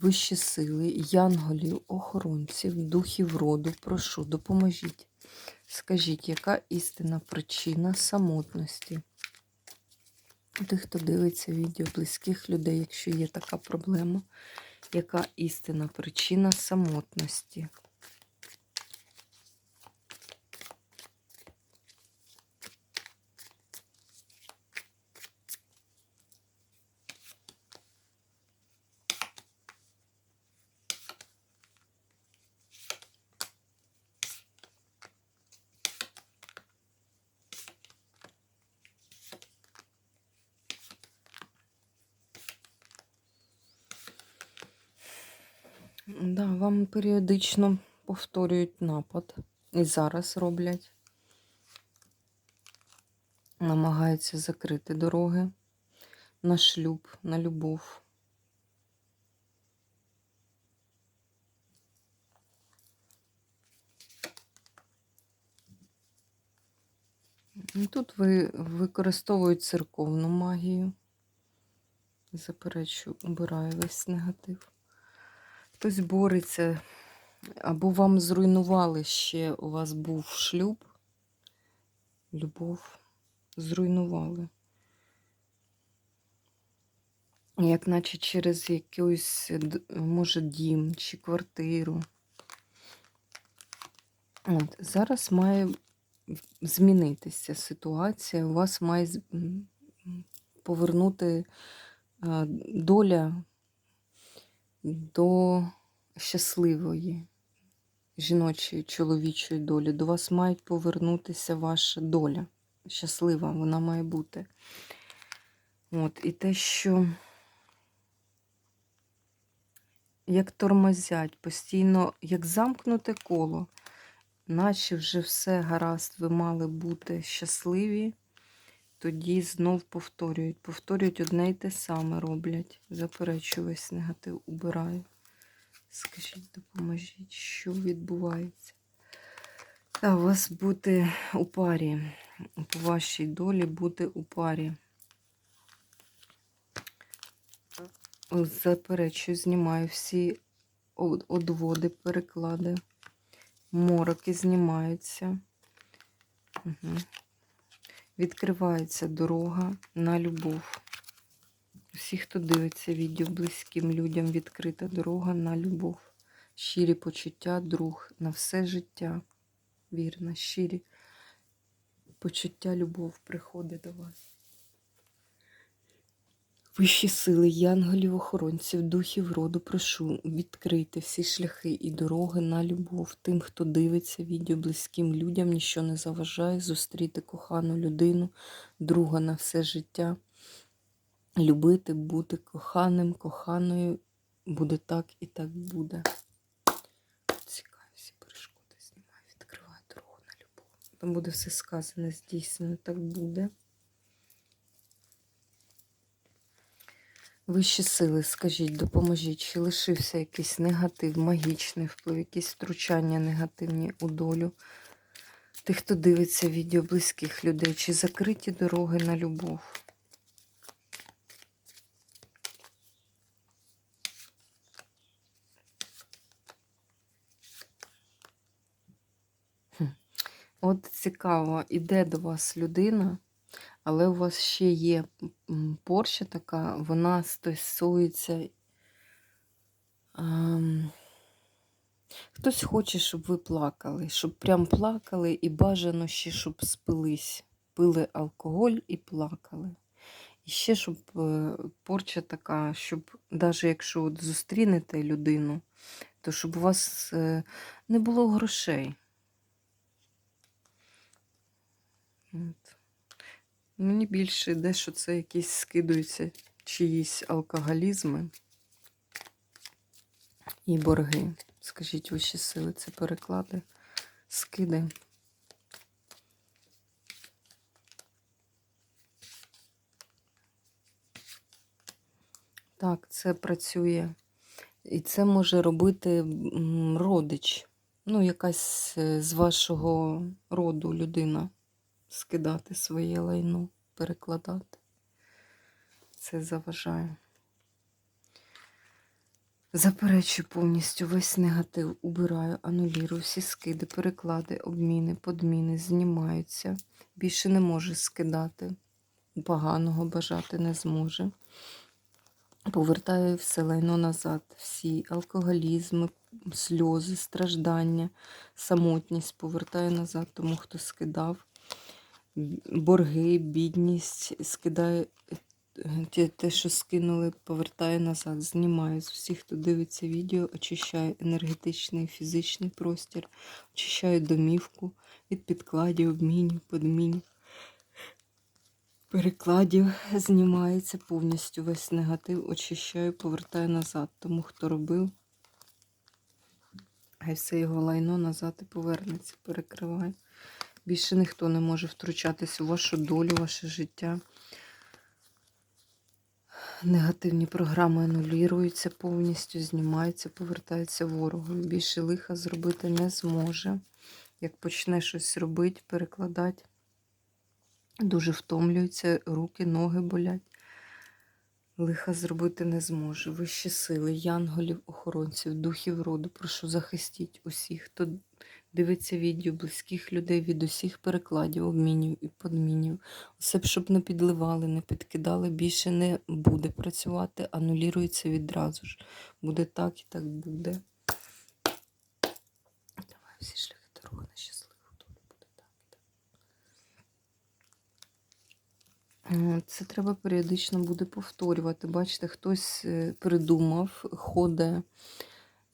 вищі сили, янголів, охоронців, духів роду, прошу, допоможіть. Скажіть, яка істина причина самотності? Тих, хто дивиться відео близьких людей, якщо є така проблема, яка істина причина самотності? Да, вам періодично повторюють напад. І зараз роблять. Намагаються закрити дороги на шлюб, на любов. Тут ви використовують церковну магію. Заперечую, убираю весь негатив. Хтось бореться, або вам зруйнували ще, у вас був шлюб, любов, зруйнували. Як наче через якийсь, може, дім чи квартиру. От, зараз має змінитися ситуація. У вас має повернути е, доля до щасливої жіночої, чоловічої долі. До вас мають повернутися ваша доля. Щаслива вона має бути. От, і те, що як тормозять, постійно, як замкнуте коло, наче вже все гаразд, ви мали бути щасливі, тоді знов повторюють. Повторюють одне й те саме роблять. Заперечую весь негатив, убираю. Скажіть, допоможіть, що відбувається? Та у вас бути у парі, по вашій долі бути у парі. Заперечую, знімаю всі одводи, переклади. Мороки знімаються. Угу. Відкривається дорога на любов. Всі, хто дивиться відео близьким людям, відкрита дорога на любов. Щирі почуття, друг на все життя. Вірно, щирі почуття, любов приходить до вас. Вищі сили, янголів, охоронців, духів роду, прошу відкрити всі шляхи і дороги на любов. Тим, хто дивиться відео близьким людям, ніщо не заважає зустріти кохану людину, друга на все життя. Любити, бути коханим, коханою. Буде так і так буде. Цікаві всі перешкоди знімаю, відкриваю дорогу на любов. Там буде все сказане, здійснено, так буде. Вищі сили, скажіть, допоможіть, чи лишився якийсь негатив, магічний вплив, якісь втручання негативні у долю тих, хто дивиться відео близьких людей, чи закриті дороги на любов. От цікаво, іде до вас людина, але у вас ще є м, порча така, вона стосується. ем, Хтось хоче, щоб ви плакали, щоб прям плакали і бажано ще, щоб спились. Пили алкоголь і плакали. І ще, щоб е, порча така, щоб навіть якщо от зустрінете людину, то щоб у вас е, не було грошей. От. Мені більше йде, що це якісь скидуються чиїсь алкоголізми. і борги. Скажіть вищі сили, це переклади, скиди. Так, це працює. І це може робити родич. Ну, якась е, з вашого роду людина скидати своє лайно, перекладати. Це заважає. Заперечую повністю весь негатив, убираю, анулірую, всі скиди, переклади, обміни, подміни знімаються. Більше не може скидати. Поганого бажати не зможе. Повертаю все лайно назад. Всі алкоголізми, сльози, страждання, самотність повертаю назад, тому хто скидав. Борги, бідність, скидаю е, те, що скинули, повертаю назад, знімаю з всіх, хто дивиться відео, очищаю енергетичний фізичний простір, очищаю домівку від підкладів, обмінів, подмінів. Перекладів знімається повністю весь негатив, очищаю, повертаю назад. Тому хто робив, хай все його лайно назад і повернеться, перекриваю. Більше ніхто не може втручатись у вашу долю, ваше життя. Негативні програми анулюються повністю, знімаються, повертаються ворогу. Більше лиха зробити не зможе. Як почне щось робити, перекладати. Дуже втомлюються, руки, ноги болять. Лиха зробити не зможе. Вищі сили, янголів, охоронців, духів роду. Прошу захистіть усіх, хто дивиться відео, близьких людей від усіх перекладів, обмінів і подмінів. Усе б, щоб не підливали, не підкидали, більше не буде працювати, анулюється відразу ж. Буде так і так буде. Давай всі шляхи дороги на щасливу долю буде так і так. Е, Це треба періодично буде повторювати. Бачите, хтось е, придумав, ходить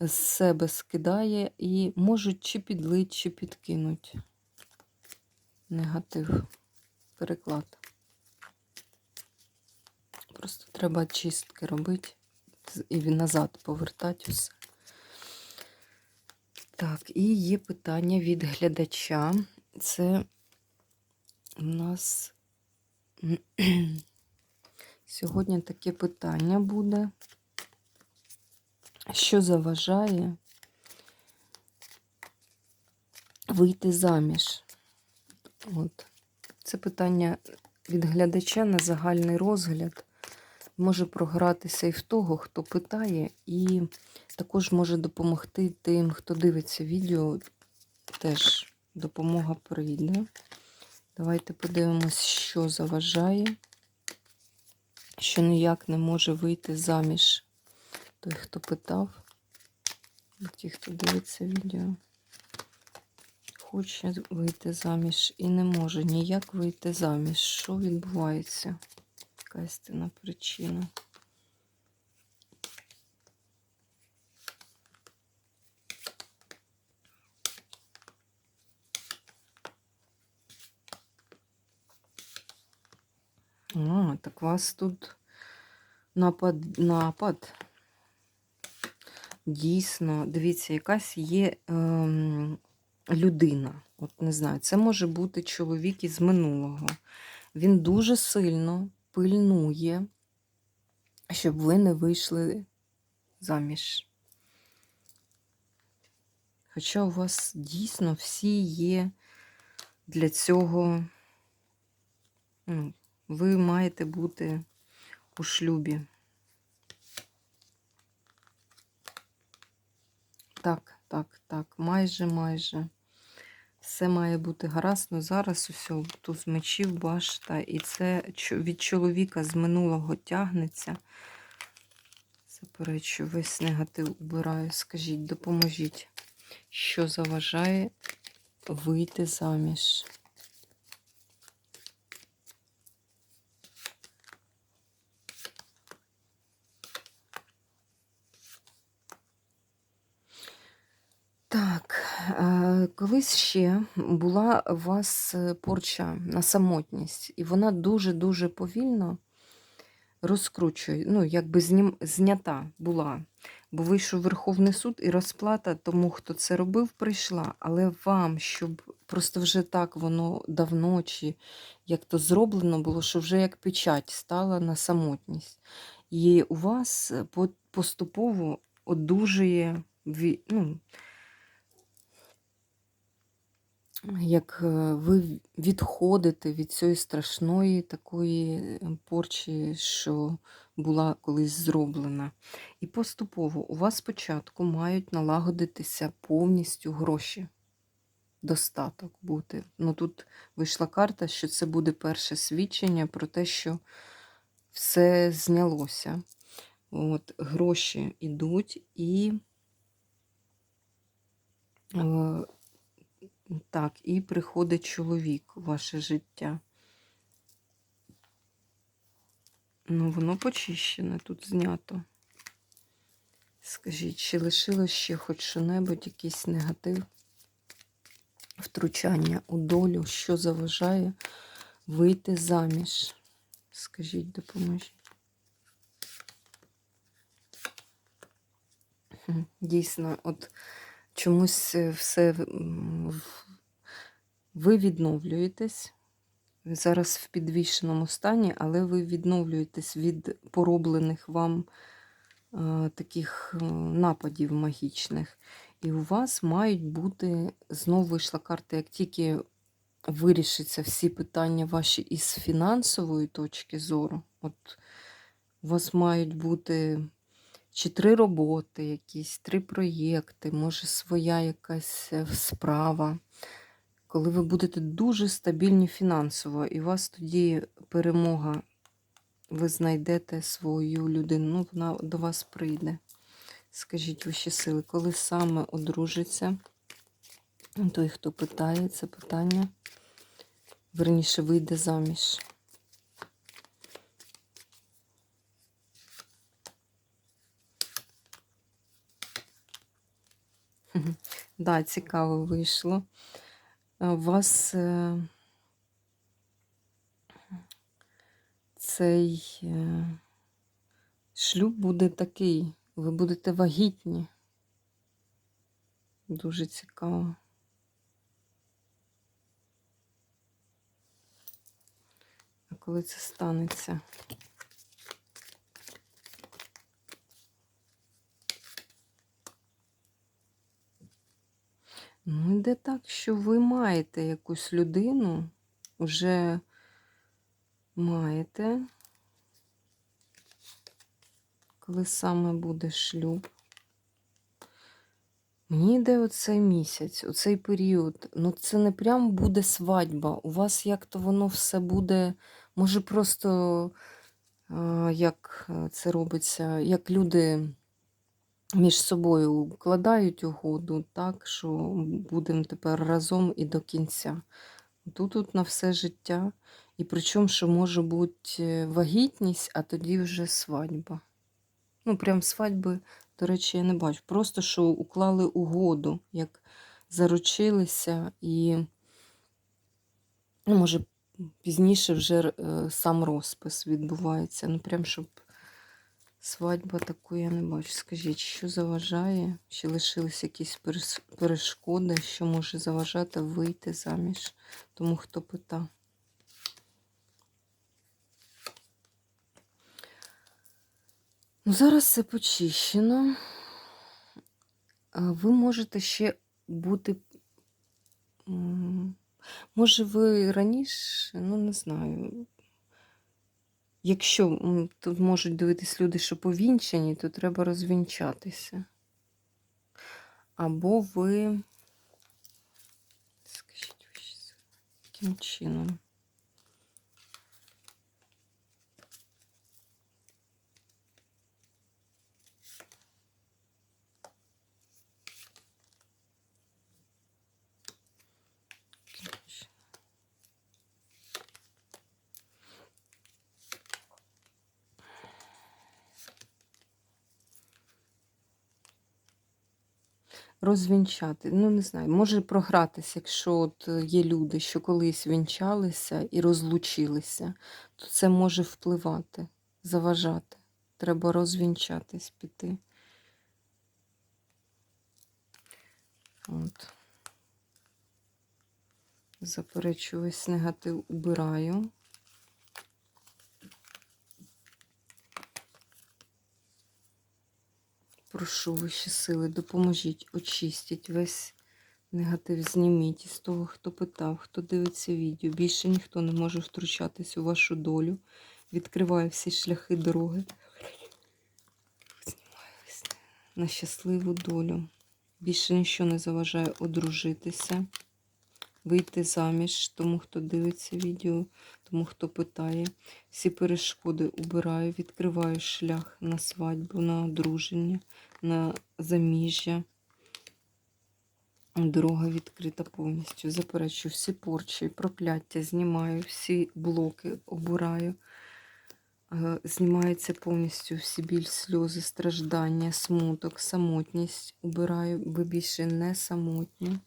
з себе скидає і можуть чи підлить, чи підкинуть. Негатив. Переклад. Просто треба чистки робити і назад повертати усе. Так, і є питання від глядача. Це у нас сьогодні таке питання буде. Що заважає вийти заміж? От. Це питання від глядача на загальний розгляд. Може програтися і в того, хто питає, і також може допомогти тим, хто дивиться відео, теж допомога прийде. Давайте подивимось, що заважає, що ніяк не може вийти заміж той, хто питав, ті, хто дивиться відео, хоче вийти заміж і не може ніяк вийти заміж. Що відбувається? Яка істинна причина? А, так вас тут напад, напад. Дійсно, дивіться, якась є ем, людина. От не знаю, це може бути чоловік із минулого. Він дуже сильно пильнує, щоб ви не вийшли заміж. Хоча у вас дійсно всі є для цього, ну, ви маєте бути у шлюбі. Так, так, так, майже, майже. Все має бути гаразд, ну зараз усе, туз мечів, башта, і це від чоловіка з минулого тягнеться. Заперечу, весь негатив убираю. Скажіть, допоможіть, що заважає вийти заміж. Так, е, колись ще була у вас е, порча на самотність, і вона дуже-дуже повільно розкручує, ну, якби знім, знята була. Бо вийшов Верховний суд і розплата тому, хто це робив, прийшла. Але вам, щоб просто вже так воно давно чи як то зроблено було, що вже як печать стала на самотність. І у вас е, поступово одужує ну, як е, ви відходите від цієї страшної такої е, порчі, що була колись зроблена. І поступово у вас спочатку мають налагодитися повністю гроші. Достаток бути. Ну тут вийшла карта, що це буде перше свідчення про те, що все знялося. От, гроші йдуть і е, так, і приходить чоловік у ваше життя. Ну, воно почищене, тут знято. Скажіть, чи лишилось ще хоч що-небудь, якийсь негатив, втручання у долю, що заважає вийти заміж? Скажіть, допоможіть. Дійсно, от чомусь е, все ви відновлюєтесь. Зараз в підвішеному стані, але ви відновлюєтесь від пороблених вам е, таких е, нападів магічних. І у вас мають бути, знову вийшла карта, як тільки вирішаться всі питання ваші із фінансової точки зору, от у вас мають бути чи три роботи, якісь три проєкти, може своя якась е, справа. Коли ви будете дуже стабільні фінансово, і у вас тоді перемога, ви знайдете свою людину, ну, вона до вас прийде. Скажіть вищі сили, коли саме одружиться той, хто питає це питання, верніше вийде заміж. Да, цікаво вийшло. У вас е, цей е, шлюб буде такий, ви будете вагітні. Дуже цікаво. А коли це станеться? Ну, йде так, що ви маєте якусь людину, вже маєте, коли саме буде шлюб. Мені йде оцей місяць, оцей період. Ну, це не прям буде свадьба. У вас як-то воно все буде, може, просто як е, це робиться, як люди між собою укладають угоду, так, що будемо тепер разом і до кінця. Тут тут на все життя. І причому, що може бути вагітність, а тоді вже свадьба. Ну, прям свадьби, до речі, я не бачу. Просто що уклали угоду, як заручилися, і, ну, може, пізніше вже е, сам розпис відбувається. Ну, прям щоб свадьба таку я не бачу. Скажіть, що заважає? Чи лишились якісь перешкоди, що може заважати вийти заміж? Тому хто питав. Ну, зараз все почищено. Ви можете ще бути. Може, ви раніше, ну не знаю. Якщо тут можуть дивитись люди, що повінчені, то треба розвінчатися. Або ви. Скажіть, яким чином? Розвінчати. Ну, не знаю, може програтися, якщо от е, є люди, що колись вінчалися і розлучилися, то це може впливати заважати. Треба розвінчатись, піти. От. Заперечу весь негатив убираю. Прошу вищі сили, допоможіть, очистіть весь негатив, зніміть із того, хто питав, хто дивиться відео. Більше ніхто не може втручатись у вашу долю. Відкриваю всі шляхи дороги. На щасливу долю. Більше нічого не заважає одружитися, вийти заміж тому, хто дивиться відео, тому, хто питає. Всі перешкоди убираю, відкриваю шлях на свадьбу, на одруження, на заміжжя. Дорога відкрита повністю. Заперечую всі порчі, прокляття, знімаю, всі блоки обираю. Е, Знімається повністю всі біль, сльози, страждання, смуток, самотність. Убираю, ви більше не самотні.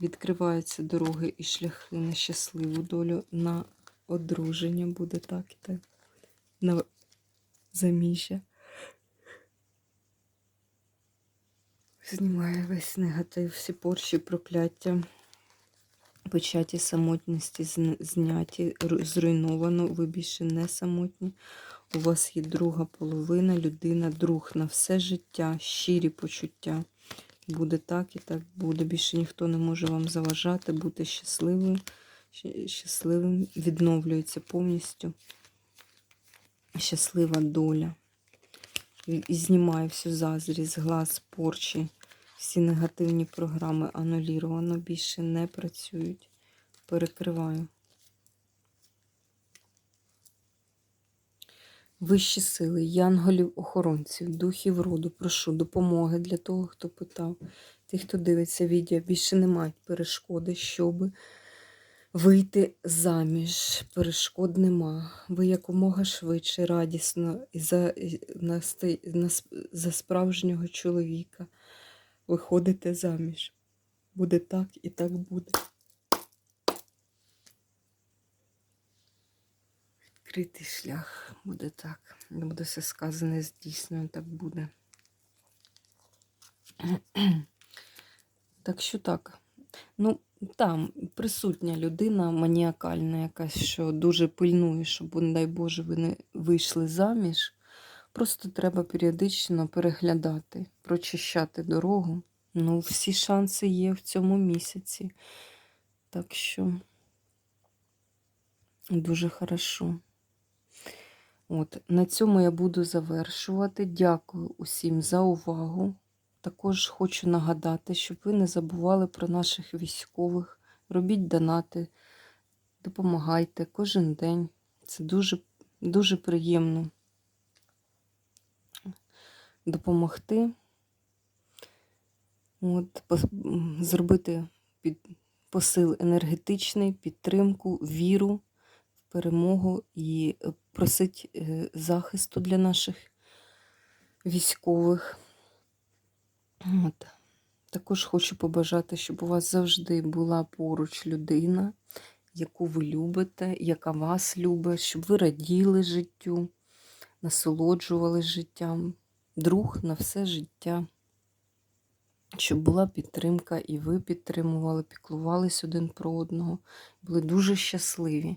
Відкриваються дороги і шляхи на щасливу долю, на одруження буде так і так. На заміжжя. Знімаю весь негатив, всі порчі, прокляття. Печаті самотності зняті, зруйновано, ви більше не самотні. У вас є друга половина, людина, друг на все життя, щирі почуття. Буде так і так буде. Більше ніхто не може вам заважати, бути щасливим, щасливим. Відновлюється повністю щаслива доля. І знімаю всю зазрість, глаз, порчі. Всі негативні програми ануліровано, більше не працюють. Перекриваю. Вищі сили, янголів, охоронців, духів роду, прошу допомоги для того, хто питав. Ті, хто дивиться відео, більше не мають перешкоди, щоб вийти заміж. Перешкод нема. Ви якомога швидше, радісно і за, на, на, за справжнього чоловіка виходите заміж. Буде так і так буде. Відкритий шлях буде так. Не буде все сказане здійснено, так буде. Так що так. Ну, там присутня людина маніакальна якась, що дуже пильнує, щоб, не дай Боже, ви не вийшли заміж. Просто треба періодично переглядати, прочищати дорогу. Ну, всі шанси є в цьому місяці. Так що дуже хорошо. От, на цьому я буду завершувати. Дякую усім за увагу. Також хочу нагадати, щоб ви не забували про наших військових. Робіть донати, допомагайте кожен день. Це дуже, дуже приємно допомогти. От, зробити під, посил енергетичний, підтримку, віру перемогу і е, просить е, захисту для наших військових. От. Також хочу побажати, щоб у вас завжди була поруч людина, яку ви любите, яка вас любить, щоб ви раділи життю, насолоджувались життям, друг на все життя. Щоб була підтримка, і ви підтримували, піклувались один про одного, були дуже щасливі.